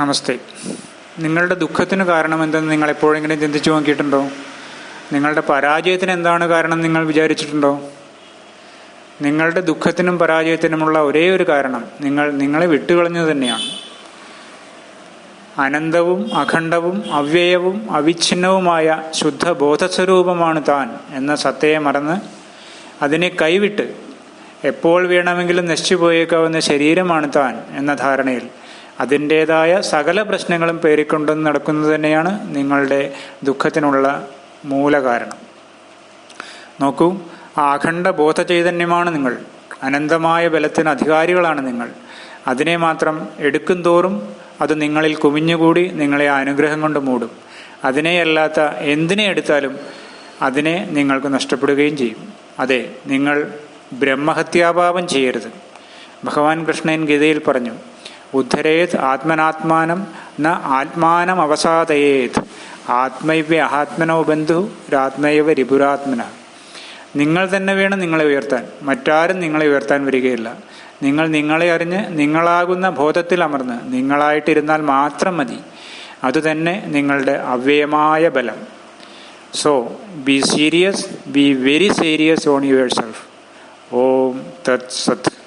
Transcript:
നമസ്തേ. നിങ്ങളുടെ ദുഃഖത്തിന് കാരണം എന്തെന്ന് നിങ്ങൾ എപ്പോഴെങ്കിലും ചിന്തിച്ചു നോക്കിയിട്ടുണ്ടോ? നിങ്ങളുടെ പരാജയത്തിന് എന്താണ് കാരണം നിങ്ങൾ വിചാരിച്ചിട്ടുണ്ടോ? നിങ്ങളുടെ ദുഃഖത്തിനും പരാജയത്തിനുമുള്ള ഒരേ ഒരു കാരണം നിങ്ങൾ നിങ്ങളെ വിട്ടുകളഞ്ഞത് തന്നെയാണ്. അനന്തവും അഖണ്ഡവും അവ്യയവും അവിഛിന്നവുമായ ശുദ്ധ ബോധസ്വരൂപമാണ് താൻ എന്ന സത്തയെ മറന്ന് അതിനെ കൈവിട്ട് എപ്പോൾ വേണമെങ്കിലും നശിച്ചു പോയേക്കാവുന്ന ശരീരമാണ് താൻ എന്ന ധാരണയിൽ അതിന്റേതായ സകല പ്രശ്നങ്ങളും പേറിക്കൊണ്ടും നടക്കുന്നത് തന്നെയാണ് നിങ്ങളുടെ ദുഃഖത്തിനുള്ള മൂലകാരണം. നോക്കൂ അഖണ്ഡ ബോധ ചൈതന്യമാണ് നിങ്ങൾ. അനന്തമായ ബലത്തിന് അധികാരികളാണ് നിങ്ങൾ. അതിനെ മാത്രം എടുക്കും തോറും അത് നിങ്ങളിൽ കുമിഞ്ഞുകൂടി നിങ്ങളെ അനുഗ്രഹം കൊണ്ട് മൂടും. അതിനെയല്ലാത്ത എന്തിനെ എടുത്താലും അതിനെ നിങ്ങൾക്ക് നഷ്ടപ്പെടുകയും ചെയ്യും. അതെ നിങ്ങൾ ബ്രഹ്മഹത്യാഭാവം ചെയ്യരുത്. ഭഗവാൻ കൃഷ്ണൻ ഗീതയിൽ പറഞ്ഞു ഉദ്ധരേത് ആത്മനാത്മാനം ന ആത്മാനം അവസാദയേത്. ആത്മൈവ്യ അഹാത്മനോ ബന്ധു രാത്മൈവ രിപുരാത്മന. നിങ്ങൾ തന്നെ വേണം നിങ്ങളെ ഉയർത്താൻ. മറ്റാരും നിങ്ങളെ ഉയർത്താൻ വരികയില്ല. നിങ്ങൾ നിങ്ങളെ അറിഞ്ഞ് നിങ്ങളാകുന്ന ബോധത്തിൽ അമർന്ന് നിങ്ങളായിട്ടിരുന്നാൽ മാത്രം മതി. അതുതന്നെ നിങ്ങളുടെ അവ്യയമായ ബലം. So be serious be very serious on yourself ഓം തത് സത്.